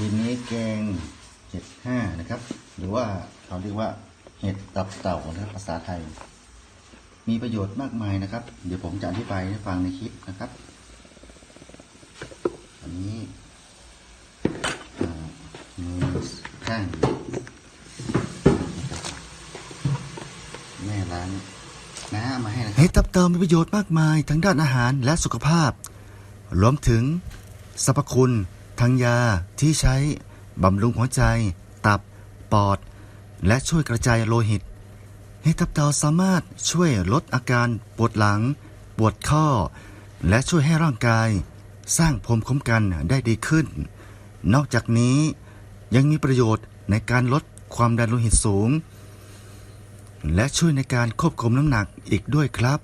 ยินนี้แกงเห็ดห้านะครับ หรือว่าเขาเรียกว่าเห็ดตับเต่านะครับภาษาไทย มีประโยชน์มากมายนะครับ เดี๋ยวผมจะอธิบายให้ฟังในคลิปนะครับ อันนี้มือข้างนะครับแม่ร้านน้ามาให้นะครับเห็ดตับเต่ามีประโยชน์มากมายทั้งด้านอาหารและสุขภาพ รวมถึงสรรพคุณ ทางยาที่ใช้บำรุงหัวใจ ตับ ปอด และช่วยกระจายโลหิตเห็ดตับเตาสามารถช่วยลดอาการปวดหลัง ปวดข้อ และช่วยให้ร่างกาย สร้างภูมิคุ้มกันได้ดีขึ้น นอกจากนี้ยังมีประโยชน์ในการลดความดันโลหิตสูง และช่วยในการควบคุมน้ำหนักอีกด้วยครับ